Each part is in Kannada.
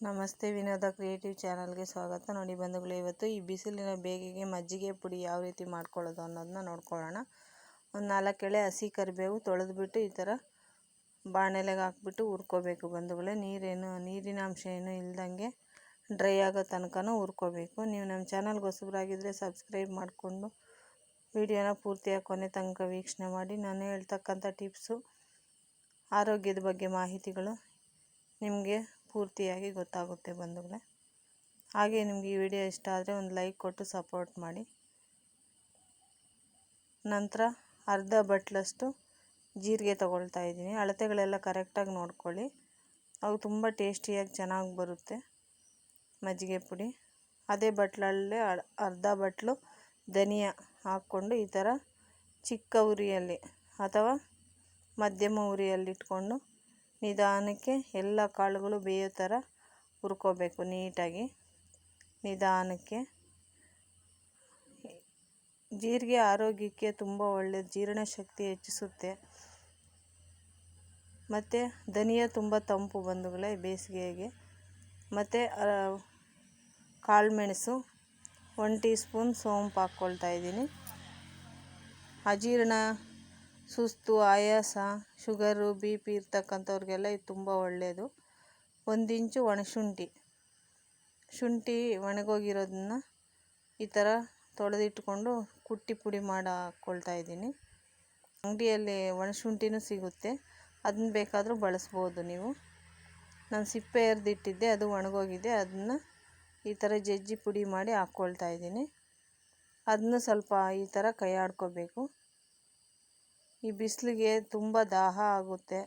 ನಮಸ್ತೆ ವಿನೋದ ಕ್ರಿಯೇಟಿವ್ ಚಾನಲ್ಗೆ ಸ್ವಾಗತ. ನೋಡಿ ಬಂಧುಗಳು, ಇವತ್ತು ಈ ಬಿಸಿಲಿನ ಬೇಗೆಗೆ ಮಜ್ಜಿಗೆ ಪುಡಿ ಯಾವ ರೀತಿ ಮಾಡ್ಕೊಳ್ಳೋದು ಅನ್ನೋದನ್ನ ನೋಡ್ಕೊಳ್ಳೋಣ. ಒಂದು ನಾಲ್ಕು ಎಳೆ ಹಸಿ ಕರಿಬೇವು ತೊಳೆದ್ಬಿಟ್ಟು ಈ ಥರ ಬಾಣಲೆಗೆ ಹಾಕ್ಬಿಟ್ಟು ಹುರ್ಕೋಬೇಕು ಬಂಧುಗಳೇ. ನೀರೇನು ನೀರಿನ ಅಂಶ ಏನು ಇಲ್ದಂಗೆ ಡ್ರೈ ಆಗೋ ತನಕನೂ ಹುರ್ಕೋಬೇಕು. ನೀವು ನಮ್ಮ ಚಾನಲ್ಗೆ ಹೊಸಬರಾಗಿದ್ದರೆ ಸಬ್ಸ್ಕ್ರೈಬ್ ಮಾಡಿಕೊಂಡು ವಿಡಿಯೋನ ಪೂರ್ತಿಯಾಗಿ ಕೊನೆ ತನಕ ವೀಕ್ಷಣೆ ಮಾಡಿ. ನಾನು ಹೇಳ್ತಕ್ಕಂಥ ಟಿಪ್ಸು, ಆರೋಗ್ಯದ ಬಗ್ಗೆ ಮಾಹಿತಿಗಳು ನಿಮಗೆ ಪೂರ್ತಿಯಾಗಿ ಗೊತ್ತಾಗುತ್ತೆ ಬಂಧುಗಳೇ. ಹಾಗೆ ನಿಮಗೆ ಈ ವಿಡಿಯೋ ಇಷ್ಟ ಆದರೆ ಒಂದು ಲೈಕ್ ಕೊಟ್ಟು ಸಪೋರ್ಟ್ ಮಾಡಿ. ನಂತರ ಅರ್ಧ ಬಟ್ಲಷ್ಟು ಜೀರಿಗೆ ತಗೊಳ್ತಾ ಇದ್ದೀನಿ. ಅಳತೆಗಳೆಲ್ಲ ಕರೆಕ್ಟಾಗಿ ನೋಡ್ಕೊಳ್ಳಿ. ಅವು ತುಂಬ ಟೇಸ್ಟಿಯಾಗಿ ಚೆನ್ನಾಗಿ ಬರುತ್ತೆ ಮಜ್ಜಿಗೆ ಪುಡಿ. ಅದೇ ಬಟ್ಲಲ್ಲೇ ಅರ್ಧ ಬಟ್ಲು ಧನಿಯಾ ಹಾಕ್ಕೊಂಡು ಈ ಥರ ಚಿಕ್ಕ ಉರಿಯಲ್ಲಿ ಅಥವಾ ಮಧ್ಯಮ ಉರಿಯಲ್ಲಿಟ್ಕೊಂಡು ನಿಧಾನಕ್ಕೆ ಎಲ್ಲ ಕಾಳುಗಳು ಬೇಯೋ ಥರ ಹುರ್ಕೋಬೇಕು ನೀಟಾಗಿ. ನಿಧಾನಕ್ಕೆ. ಜೀರಿಗೆ ಆರೋಗ್ಯಕ್ಕೆ ತುಂಬ ಒಳ್ಳೆಯದು ಜೀರ್ಣಶಕ್ತಿ ಹೆಚ್ಚಿಸುತ್ತೆ. ಮತ್ತು ಧನಿಯ ತುಂಬ ತಂಪು ಬಂಧುಗಳೇ ಬೇಸಿಗೆಗೆ. ಮತ್ತು ಕಾಳುಮೆಣಸು ಒನ್ ಟೀ ಸ್ಪೂನ್ ಸೋಂಪು ಹಾಕ್ಕೊಳ್ತಾ ಇದ್ದೀನಿ. ಅಜೀರ್ಣ ಸುಸ್ತು, ಆಯಾಸ, ಶುಗರು ಬಿ ಪಿ ಇರ್ತಕ್ಕಂಥವ್ರಿಗೆಲ್ಲ ಇದು ತುಂಬ ಒಳ್ಳೆಯದು ಒಂದಿಂಚು ಇಂಚು ಒಣಶುಂಠಿ ಶುಂಠಿ. ಒಣಗೋಗಿರೋದನ್ನ ಈ ಥರ ತೊಳೆದಿಟ್ಕೊಂಡು ಕುಟ್ಟಿ ಪುಡಿ ಮಾಡಿ ಹಾಕ್ಕೊಳ್ತಾ ಇದ್ದೀನಿ. ಅಂಗಡಿಯಲ್ಲಿ ಒಣಶುಂಠಿನೂ ಸಿಗುತ್ತೆ. ಅದನ್ನ ಬೇಕಾದರೂ ಬಳಸ್ಬೋದು ನೀವು. ನಾನು ಸಿಪ್ಪೆ ಎರೆದಿಟ್ಟಿದ್ದೆ, ಅದು ಒಣಗೋಗಿದೆ. ಅದನ್ನು ಈ ಥರ ಜಜ್ಜಿ ಪುಡಿ ಮಾಡಿ ಹಾಕ್ಕೊಳ್ತಾ ಇದ್ದೀನಿ. ಅದನ್ನು ಸ್ವಲ್ಪ ಈ ಥರ ಕೈ ಆಡ್ಕೋಬೇಕು ಈ ಬಿಸಿಲಿಗೆ ತುಂಬ ದಾಹ ಆಗುತ್ತೆ.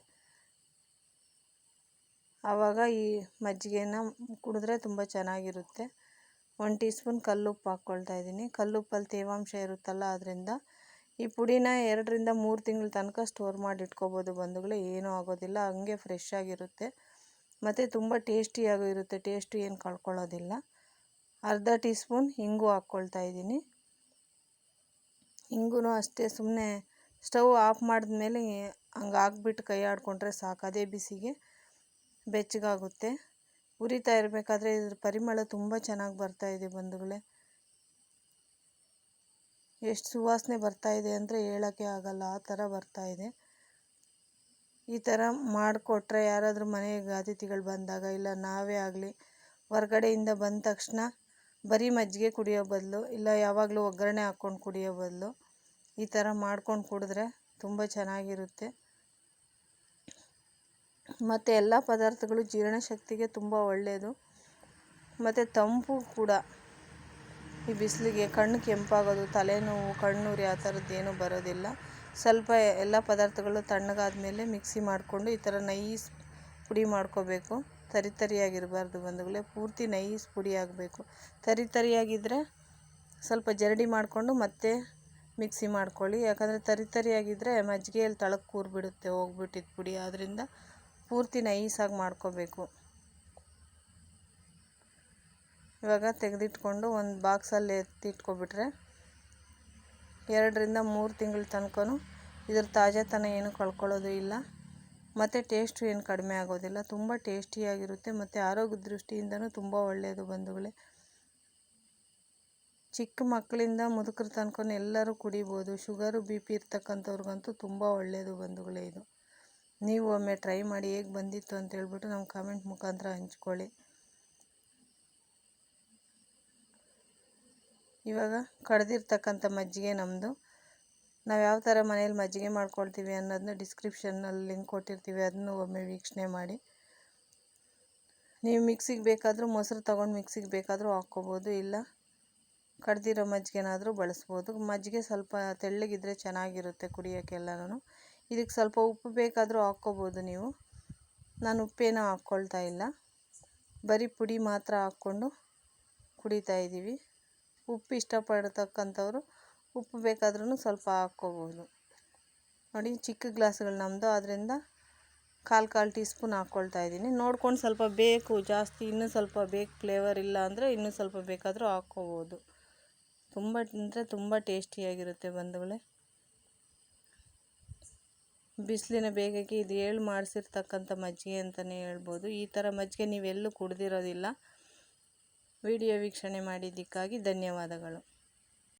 ಆವಾಗ ಈ ಮಜ್ಜಿಗೆನ ಕುಡಿದ್ರೆ ತುಂಬ ಚೆನ್ನಾಗಿರುತ್ತೆ. ಒನ್ ಟೀ ಸ್ಪೂನ್ ಕಲ್ಲುಪ್ಪು ಹಾಕ್ಕೊಳ್ತಾ ಇದ್ದೀನಿ. ಕಲ್ಲುಪ್ಪಲ್ಲಿ ತೇವಾಂಶ ಇರುತ್ತಲ್ಲ, ಅದರಿಂದ ಈ ಪುಡಿನ ಎರಡರಿಂದ ಮೂರು ತಿಂಗಳ ತನಕ ಸ್ಟೋರ್ ಮಾಡಿ ಇಟ್ಕೋಬೋದು ಬಂಧುಗಳು, ಏನೂ ಆಗೋದಿಲ್ಲ, ಹಂಗೆ ಫ್ರೆಶ್ ಆಗಿರುತ್ತೆ. ಮತ್ತು ತುಂಬ ಟೇಸ್ಟಿಯಾಗೂ ಇರುತ್ತೆ, ಟೇಸ್ಟು ಏನು ಕಳ್ಕೊಳ್ಳೋದಿಲ್ಲ. ಅರ್ಧ ಟೀ ಸ್ಪೂನ್ ಹಿಂಗು ಹಾಕ್ಕೊಳ್ತಾ ಇದ್ದೀನಿ. ಹಿಂಗೂ ಅಷ್ಟೇ ಸುಮ್ಮನೆ ಸ್ಟವ್ ಆಫ್ ಮಾಡಿದ್ಮೇಲೆ ಹಂಗೆ ಹಾಕ್ಬಿಟ್ಟು ಕೈ ಆಡಿಕೊಂಡ್ರೆ ಸಾಕು. ಅದೇ ಬಿಸಿಗೆ ಬೆಚ್ಚಗಾಗುತ್ತೆ. ಉರಿತಾ ಇರಬೇಕಾದ್ರೆ ಇದ್ರ ಪರಿಮಳ ತುಂಬ ಚೆನ್ನಾಗಿ ಬರ್ತಾಯಿದೆ ಬಂಧುಗಳೇ. ಎಷ್ಟು ಸುವಾಸನೆ ಬರ್ತಾಯಿದೆ ಅಂದರೆ ಹೇಳೋಕ್ಕೆ ಆಗಲ್ಲ. ಆ ಥರ ಬರ್ತಾಯಿದೆ ಈ ಥರ ಮಾಡಿಕೊಟ್ರೆ ಯಾರಾದರೂ ಮನೆಗೆ ಅತಿಥಿಗಳು ಬಂದಾಗ ಇಲ್ಲ ನಾವೇ ಆಗಲಿ, ಹೊರಗಡೆಯಿಂದ ಬಂದ ತಕ್ಷಣ ಬರೀ ಮಜ್ಜಿಗೆ ಕುಡಿಯೋ ಬದಲು ಇಲ್ಲ ಯಾವಾಗಲೂ ಒಗ್ಗರಣೆ ಹಾಕ್ಕೊಂಡು ಕುಡಿಯೋ ಬದಲು ಈ ಥರ ಮಾಡ್ಕೊಂಡು ಕುಡಿದ್ರೆ ತುಂಬ ಚೆನ್ನಾಗಿರುತ್ತೆ. ಮತ್ತು ಎಲ್ಲ ಪದಾರ್ಥಗಳು ಜೀರ್ಣಶಕ್ತಿಗೆ ತುಂಬ ಒಳ್ಳೆಯದು. ಮತ್ತು ತಂಪು ಕೂಡ. ಈ ಬಿಸಿಲಿಗೆ ಕಣ್ಣು ಕೆಂಪಾಗೋದು, ತಲೆನೋವು, ಕಣ್ಣುರಿ ಆ ಥರದ್ದೇನು ಬರೋದಿಲ್ಲ. ಸ್ವಲ್ಪ ಎಲ್ಲ ಪದಾರ್ಥಗಳು ತಣ್ಣಗಾದ ಮೇಲೆ ಮಿಕ್ಸಿ ಮಾಡಿಕೊಂಡು ಈ ಥರ ನೈಸ್ ಪುಡಿ ಮಾಡ್ಕೋಬೇಕು. ತರಿ ತರಿಯಾಗಿರಬಾರ್ದು ಬಂಧುಗಳೇ, ಪೂರ್ತಿ ನೈಸ್ ಪುಡಿ ಆಗಬೇಕು. ತರಿ ತರಿಯಾಗಿದ್ದರೆ ಸ್ವಲ್ಪ ಜರಡಿ ಮಾಡಿಕೊಂಡು ಮತ್ತೆ ಮಿಕ್ಸಿ ಮಾಡ್ಕೊಳ್ಳಿ. ಯಾಕಂದರೆ ತರಿ ತರಿಯಾಗಿದ್ದರೆ ಮಜ್ಜಿಗೆಯಲ್ಲಿ ತಳಕ್ಕೆ ಕೂರ್ಬಿಡುತ್ತೆ ಹೋಗ್ಬಿಟ್ಟಿದ್ದು ಪುಡಿ. ಆದ್ದರಿಂದ ಪೂರ್ತಿ ನೈಸಾಗಿ ಮಾಡ್ಕೋಬೇಕು. ಇವಾಗ ತೆಗೆದಿಟ್ಕೊಂಡು ಒಂದು ಬಾಕ್ಸಲ್ಲಿ ಎತ್ತಿಟ್ಕೊಬಿಟ್ರೆ ಎರಡರಿಂದ ಮೂರು ತಿಂಗಳ ತನಕನೂ ಇದ್ರ ತಾಜಾತನ ಏನು ಕಳ್ಕೊಳ್ಳೋದು ಇಲ್ಲ. ಮತ್ತು ಟೇಸ್ಟು ಏನು ಕಡಿಮೆ ಆಗೋದಿಲ್ಲ. ತುಂಬ ಟೇಸ್ಟಿಯಾಗಿರುತ್ತೆ. ಮತ್ತು ಆರೋಗ್ಯ ದೃಷ್ಟಿಯಿಂದನೂ ತುಂಬ ಒಳ್ಳೆಯದು ಬಂಧುಗಳೇ. ಚಿಕ್ಕ ಮಕ್ಕಳಿಂದ ಮುದುಕರ ತನಕ ಎಲ್ಲರೂ ಕುಡಿಬೋದು. ಶುಗರು, ಬಿ ಪಿ ಇರ್ತಕ್ಕಂಥವ್ರಿಗಂತೂ ತುಂಬ ಒಳ್ಳೆಯದು ಬಂಧುಗಳೇ ಇದು. ನೀವು ಒಮ್ಮೆ ಟ್ರೈ ಮಾಡಿ ಹೇಗೆ ಬಂದಿತ್ತು ಅಂತ ಹೇಳ್ಬಿಟ್ಟು ನಮ್ಮ ಕಾಮೆಂಟ್ ಮುಖಾಂತರ ಹಂಚ್ಕೊಳ್ಳಿ. ಇವಾಗ ಕಡ್ದಿರ್ತಕ್ಕಂಥ ಮಜ್ಜಿಗೆ ನಮ್ಮದು ನಾವು ಯಾವ ಥರ ಮನೇಲಿ ಮಜ್ಜಿಗೆ ಮಾಡ್ಕೊಳ್ತೀವಿ ಅನ್ನೋದನ್ನ ಡಿಸ್ಕ್ರಿಪ್ಷನ್ನಲ್ಲಿ ಲಿಂಕ್ ಕೊಟ್ಟಿರ್ತೀವಿ ಅದನ್ನು ಒಮ್ಮೆ ವೀಕ್ಷಣೆ ಮಾಡಿ. ನೀವು ಮಿಕ್ಸಿಗೆ ಬೇಕಾದರೂ ಮೊಸರು ತೊಗೊಂಡು ಮಿಕ್ಸಿಗೆ ಬೇಕಾದರೂ ಹಾಕ್ಕೋಬೋದು, ಇಲ್ಲ? ಕಡ್ದಿರೋ ಮಜ್ಜಿಗೆನಾದರೂ ಬಳಸ್ಬೋದು. ಮಜ್ಜಿಗೆ ಸ್ವಲ್ಪ ತೆಳ್ಳಗಿದ್ರೆ ಚೆನ್ನಾಗಿರುತ್ತೆ ಕುಡಿಯೋಕ್ಕೆಲ್ಲನೂ ಇದಕ್ಕೆ ಸ್ವಲ್ಪ ಉಪ್ಪು ಬೇಕಾದರೂ ಹಾಕ್ಕೋಬೋದು ನೀವು. ನಾನು ಉಪ್ಪೇನೂ ಹಾಕ್ಕೊಳ್ತಾ ಇಲ್ಲ. ಬರೀ ಪುಡಿ ಮಾತ್ರ ಹಾಕ್ಕೊಂಡು ಕುಡಿತಾ ಇದ್ದೀವಿ. ಉಪ್ಪು ಇಷ್ಟಪಡ್ತಕ್ಕಂಥವ್ರು ಉಪ್ಪು ಬೇಕಾದ್ರೂ ಸ್ವಲ್ಪ ಹಾಕ್ಕೋಬೋದು. ನೋಡಿ, ಚಿಕ್ಕ ಗ್ಲಾಸ್ಗಳು ನಮ್ಮದು ಅದರಿಂದ ಕಾಲು ಕಾಲು ಟೀ ಸ್ಪೂನ್ ಹಾಕ್ಕೊಳ್ತಾ ಇದ್ದೀನಿ. ನೋಡ್ಕೊಂಡು ಸ್ವಲ್ಪ ಬೇಕು. ಜಾಸ್ತಿ ಇನ್ನೂ ಸ್ವಲ್ಪ ಬೇಕು ಫ್ಲೇವರ್ ಇಲ್ಲ ಅಂದರೆ ಇನ್ನೂ ಸ್ವಲ್ಪ ಬೇಕಾದರೂ ಹಾಕ್ಕೋಬೋದು. ತುಂಬ ಅಂದರೆ ತುಂಬ ಟೇಸ್ಟಿಯಾಗಿರುತ್ತೆ ಬಂಧುಗಳೇ ಬಿಸಿಲಿನ ಬೇಗಕ್ಕೆ ಇದು ಏಳು ಮಾಡಿಸಿರ್ತಕ್ಕಂಥ ಮಜ್ಜಿಗೆ ಅಂತಲೇ ಹೇಳ್ಬೋದು. ಈ ಥರ ಮಜ್ಜಿಗೆ ನೀವೆಲ್ಲೂ ಕುಡ್ದಿರೋದಿಲ್ಲ. ವಿಡಿಯೋ ವೀಕ್ಷಣೆ ಮಾಡಿದ್ದಕ್ಕಾಗಿ ಧನ್ಯವಾದಗಳು.